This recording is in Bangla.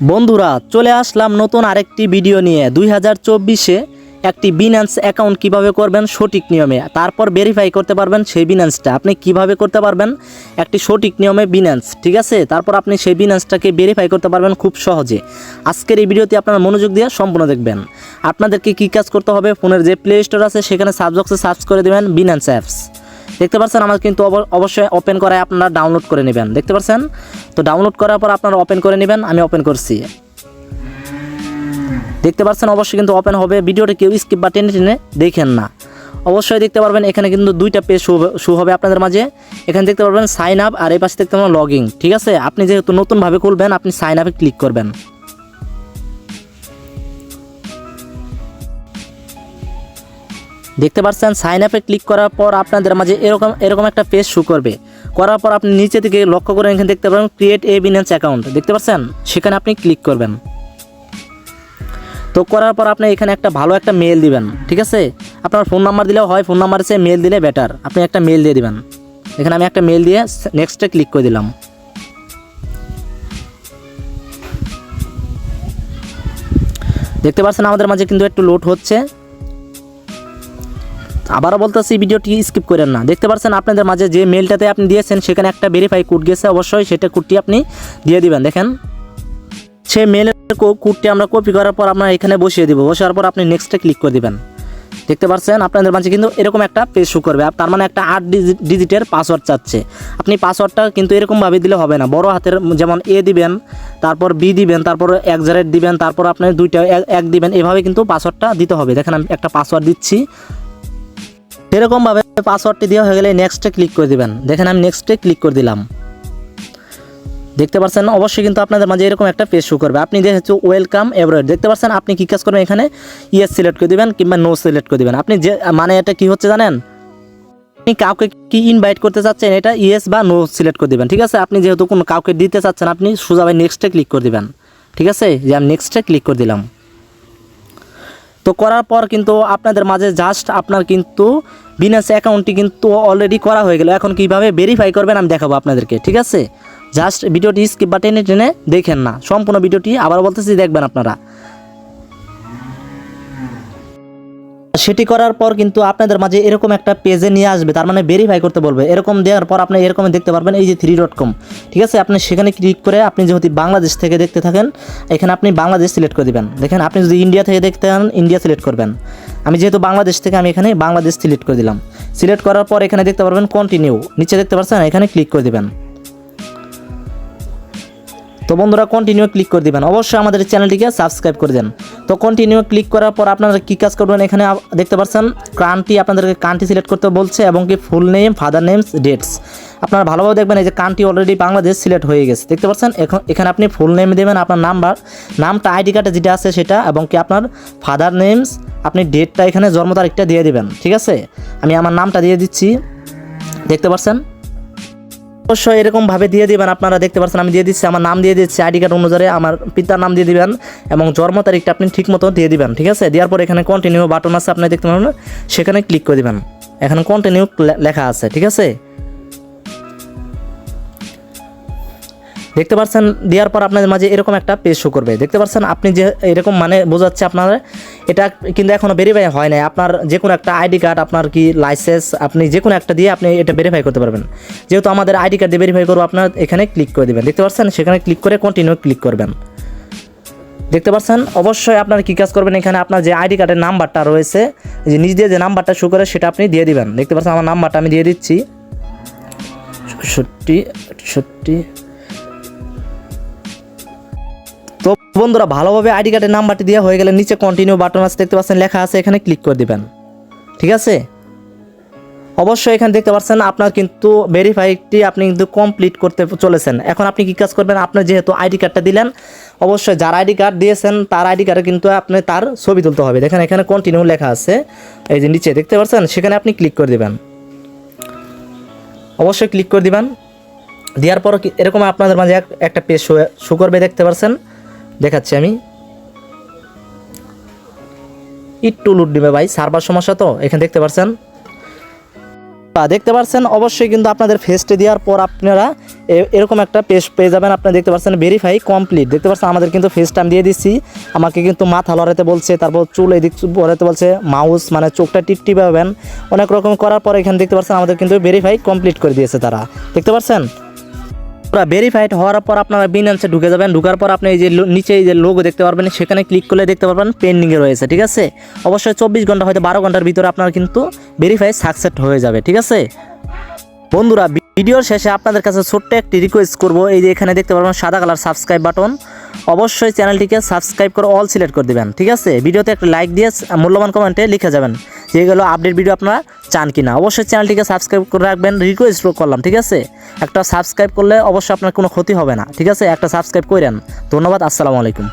বন্ধুরা, চলে আসলাম নতুন আরেকটি ভিডিও নিয়ে। দুই হাজার চব্বিশে একটি বিনান্স অ্যাকাউন্ট কীভাবে করবেন? সঠিক নিয়মে। তারপর ভেরিফাই করতে পারবেন সেই বিনান্সটা আপনি কীভাবে করতে পারবেন? একটি সঠিক নিয়মে বিনান্স ঠিক আছে? তারপর আপনি সেই বিনান্সটাকে ভেরিফাই করতে পারবেন খুব সহজে। আজকের এই ভিডিওতে আপনারা মনোযোগ দিয়ে সম্পূর্ণ দেখবেন। আপনাদেরকে কী কাজ করতে হবে? ফোনের যে প্লে স্টোর আছে, সেখানে সাবজেক্টে সার্চ করে দেবেন বিনান্স অ্যাপস দেখতে পাচ্ছেন, আমার কিন্তু অব- অবশ্যই ওপেন করায় আপনারা ডাউনলোড করে নেবেন। দেখতে পাচ্ছেন? তো ডাউনলোড করার পর আপনারা ওপেন করে নেবেন, আমি ওপেন করছি। দেখতে পাচ্ছেন, অবশ্যই কিন্তু ওপেন হবে। ভিডিওটা কেউ স্কিপ বা টেনে টেনে দেখেন না। অবশ্যই দেখতে পারবেন, এখানে কিন্তু দুইটা পেজ শু হবে আপনাদের মাঝে। এখানে দেখতে পারবেন সাইন আপ আর এই পাশে দেখতে পারবেন লগিং ঠিক আছে? আপনি যেহেতু নতুনভাবে খুলবেন, আপনি সাইন আপে ক্লিক করবেন। দেখতে পাচ্ছেন সাইন আপে ক্লিক করার পর আপনাদের মাঝে এরকম এরকম একটা পেজ শু করবে। করার পর আপনি নিচে থেকে লক্ষ্য করে এখানে দেখতে পাবেন ক্রিয়েট এ বিনান্স অ্যাকাউন্ট দেখতে পাচ্ছেন? সেখানে আপনি ক্লিক করবেন। তো করার পর আপনি এখানে একটা ভালো একটা মেল দিবেন, ঠিক আছে? আপনার ফোন নাম্বার দিলেও হয় ফোন নাম্বার সে মেল দিলে বেটার আপনি একটা মেল দিয়ে দিবেন। এখানে আমি একটা মেল দিয়ে নেক্সটে ক্লিক করে দিলাম। দেখতে পাচ্ছেন, আমাদের মাঝে কিন্তু একটু লোড হচ্ছে। আবারও বলতেছি, ভিডিওটি স্কিপ করেন না। দেখতে পাচ্ছেন আপনাদের মাঝে যে মেলটাতে আপনি দিয়েছেন, সেখানে একটা ভেরিফাই কোড গেছে। অবশ্যই সেটা কোডটি আপনি দিয়ে দিবেন। দেখেন সেই মেলের কোডটি আমরা কপি করার পর আমরা এখানে বসিয়ে দিব। বসার পর আপনি নেক্সটে ক্লিক করে দিবেন। দেখতে পাচ্ছেন, আপনাদের মাঝে কিন্তু এরকম একটা পেজ শু করবে। তার মানে একটা আট ডিজিট ডিজিটের পাসওয়ার্ড চাচ্ছে। আপনি পাসওয়ার্ডটা কিন্তু এরকমভাবে দিলে হবে না। বড় হাতের যেমন এ দিবেন, তারপর বি দিবেন, তারপর এক জারেট দিবেন, তারপর আপনি দুইটা এক দিবেন। এভাবে কিন্তু পাসওয়ার্ডটা দিতে হবে। দেখেন, আমি একটা পাসওয়ার্ড দিচ্ছি। সেরকমভাবে পাসওয়ার্ডটি দেওয়া হয়ে গেলে নেক্সটে ক্লিক করে দিবেন। দেখেন আমি নেক্সটে ক্লিক করে দিলাম। দেখতে পাচ্ছেন অবশ্যই কিন্তু আপনাদের মাঝে এরকম একটা পেজ শো করবে। আপনি দেখেছ ওয়েলকাম এভরিওয়ার দেখতে পাচ্ছেন আপনি কী কাজ করবেন এখানে? ইয়েস সিলেক্ট করে দিবেন কিংবা নো সিলেক্ট করে দিবেন। আপনি যে মানে এটা কি হচ্ছে জানেন? আপনি কাউকে কি ইনভাইট করতে চাচ্ছেন, এটা ইয়েস বা নো সিলেক্ট করে দিবেন, ঠিক আছে? আপনি যেহেতু কোনো কাউকে দিতে চাচ্ছেন, আপনি সোজাভাবে নেক্সটে ক্লিক করে দিবেন। ঠিক আছে? যে আমি নেক্সটে ক্লিক করে দিলাম। তো করার পর কিন্তু আপনাদের মাঝে জাস্ট আপনার কিন্তু বিনাস অ্যাকাউন্টটি কিন্তু অলরেডি করা হয়ে গেল। এখন কীভাবে ভেরিফাই করবেন আমি দেখাবো আপনাদেরকে, ঠিক আছে? জাস্ট ভিডিওটি স্কিপ বা টেনে টেনে দেখেন না। সম্পূর্ণ ভিডিওটি আবার বলতেছি, দেখবেন আপনারা। সেটি করার পর কিন্তু আপনাদের মাঝে এরকম একটা পেজে নিয়ে আসবে। তার মানে ভেরিফাই করতে বলবে। এরকম দেওয়ার পর আপনি এরকম দেখতে পারবেন, এই যে থ্রি ডট কম ঠিক আছে? আপনি সেখানে ক্লিক করে আপনি যেহেতু বাংলাদেশ থেকে দেখতে থাকেন, এখানে আপনি বাংলাদেশ সিলেক্ট করে দিবেন। দেখেন, আপনি যদি ইন্ডিয়া থেকে দেখতে চান ইন্ডিয়া সিলেক্ট করবেন। আমি যেহেতু বাংলাদেশ থেকে, আমি এখানে বাংলাদেশ সিলেক্ট করে দিলাম। সিলেক্ট করার পর এখানে দেখতে পারবেন কন্টিনিউ নিচে দেখতে পাচ্ছেন, এখানে ক্লিক করে দিবেন। তো বন্ধুরা কন্টিনিউ ক্লিক করে দিবেন। অবশ্যই আমাদের চ্যানেলটিকে সাবস্ক্রাইব করে দেন। তো কন্টিনিউ ক্লিক করার পর আপনারা কী কাজ করবেন এখানে দেখতে পাচ্ছেন, কান্ট্রি আপনাদেরকে কান্ট্রি সিলেক্ট করতে বলছে এবং কি full name father names dates আপনারা ভালোভাবে দেখবেন এই যে কান্ট্রি অলরেডি বাংলাদেশ সিলেক্ট হয়ে গেছে। দেখতে পাচ্ছেন, এখন, এখানে আপনি ফুল নেম দেবেন আপনার নাম্বার নামটা আইডি কার্ডে যেটা আছে সেটা এবং কি আপনার ফাদার নেমস আপনি ডেটটা এখানে জন্ম তারিখটা দিয়ে দিবেন, ঠিক আছে? আমি আমার নামটা দিয়ে দিচ্ছি, দেখতে পাচ্ছেন? অবশ্যই এরকম ভাবে দিয়ে দিবেন। আপনারা দেখতে পাচ্ছেন আমি দিয়ে দিচ্ছি, আমার নাম দিয়ে দিচ্ছি, আইডি কার্ড অনুযায়ী আমার পিতার নাম দিয়ে দিবেন এবং জন্ম তারিখটা আপনি ঠিক মতো দিয়ে দিবেন, ঠিক আছে? দেওয়ার পর এখানে কন্টিনিউ বাটন আছে, আপনি দেখতে পাবেন সেখানে ক্লিক করে দিবেন। এখানে কন্টিনিউ লেখা আছে, ঠিক আছে? দেখতে পাচ্ছেন দেওয়ার পর আপনাদের মাঝে এরকম একটা পেজ শো করবে। দেখতে পাচ্ছেন আপনি যে এরকম মানে বোঝাচ্ছে আপনার এটা কিন্তু এখনও ভেরিফাই হয় নাই। আপনার যে কোনো একটা আইডি কার্ড আপনার কি লাইসেন্স আপনি যে কোনো একটা দিয়ে আপনি এটা ভেরিফাই করতে পারবেন। যেহেতু আমাদের আইডি কার্ড দিয়ে ভেরিফাই করব, আপনার এখানে ক্লিক করে দেবেন। দেখতে পাচ্ছেন সেখানে ক্লিক করে কন্টিনিউ ক্লিক করবেন। দেখতে পাচ্ছেন অবশ্যই আপনার কী কাজ করবেন এখানে, আপনার যে আইডি কার্ডের নাম্বারটা রয়েছে, যে নিজ দিয়ে যে নাম্বারটা শো করে, সেটা আপনি দিয়ে দিবেন। দেখতে পাচ্ছেন আমার নাম্বারটা আমি দিয়ে দিচ্ছি। সত্যি সত্যি তো বন্ধুরা, ভালোভাবে আইডি কার্ডের নাম্বারটি দেওয়া হয়ে গেলে নিচে কন্টিনিউ বাটন আছে, দেখতে পাচ্ছেন লেখা আছে, এখানে ক্লিক করে দেবেন। ঠিক আছে? অবশ্যই এখানে দেখতে পাচ্ছেন, আপনার কিন্তু ভেরিফাইটি আপনি কিন্তু কমপ্লিট করতে চলেছেন। এখন আপনি কী কাজ করবেন? আপনার যেহেতু আইডি কার্ডটা দিলেন, অবশ্যই যার আইডি কার্ড দিয়েছেন, তার আইডি কার্ডে কিন্তু আপনি তার ছবি তুলতে হবে। দেখেন, এখানে কন্টিনিউ লেখা আছে, এই যে নিচে, দেখতে পাচ্ছেন? সেখানে আপনি ক্লিক করে দেবেন। অবশ্যই ক্লিক করে দেবেন। দেওয়ার পর এরকম আপনাদের মাঝে একটা পেজ শো করবে, দেখতে পাচ্ছেন? দেখাচ্ছি আমি। একটু লুট দিবে ভাই, সার্ভার সমস্যা তো, এখানে দেখতে পাচ্ছেন দেখতে পাচ্ছেন অবশ্যই কিন্তু আপনাদের ফেস্টে দেওয়ার পর আপনারা এরকম একটা পেজ পেয়ে যাবেন। আপনারা দেখতে পাচ্ছেন ভেরিফাই কমপ্লিট দেখতে পাচ্ছেন আমাদের কিন্তু ফেসটা আমি দিয়ে দিচ্ছি। আমাকে কিন্তু মাথা লড়াতে বলছে, তারপর চুল এদিক লড়াতে বলছে মাউস মানে চোখটা টিপটি পাবেন। অনেক রকম করার পর এখানে দেখতে পাচ্ছেন আমাদের কিন্তু ভেরিফাই কমপ্লিট করে দিয়েছে তারা। দেখতে পাচ্ছেন পুরো ভেরিফাইড হওয়ার পর আপনারা বিনান্সে ঢুকে যাবেন। ঢুকার পর আপনি এই যে নিচে এই যে লোগো দেখতে পারবেন, সেখানে ক্লিক করলে দেখতে পারবেন পেন্ডিংয়ে রয়েছে, ঠিক আছে? অবশ্যই চব্বিশ ঘণ্টা হয়তো বারো ঘণ্টার ভিতরে আপনার কিন্তু ভেরিফাই সাকসেস হয়ে যাবে, ঠিক আছে? বন্ধুরা, ভিডিওর শেষে আপনাদের কাছে ছোট্ট একটি রিকোয়েস্ট করব। এই যে এখানে দেখতে পারবেন সাদা কালার সাবস্ক্রাইব বাটন অবশ্যই চ্যানেলটিকে সাবস্ক্রাইব করে অল সিলেক্ট করে দেবেন, ঠিক আছে? ভিডিওতে একটা লাইক দিয়ে মূল্যবান কমেন্টে লিখে যাবেন যেগুলো আপডেট ভিডিও আপনারা চান কিনা। অবশ্যই চ্যানেলটিকে সাবস্ক্রাইব করে রাখবেন রিকোয়েস্ট করলাম, ঠিক আছে? একটা সাবস্ক্রাইব করলে অবশ্যই আপনার কোনো ক্ষতি হবে না, ঠিক আছে? একটা সাবস্ক্রাইব করেন ধন্যবাদ, আসসালামু আলাইকুম।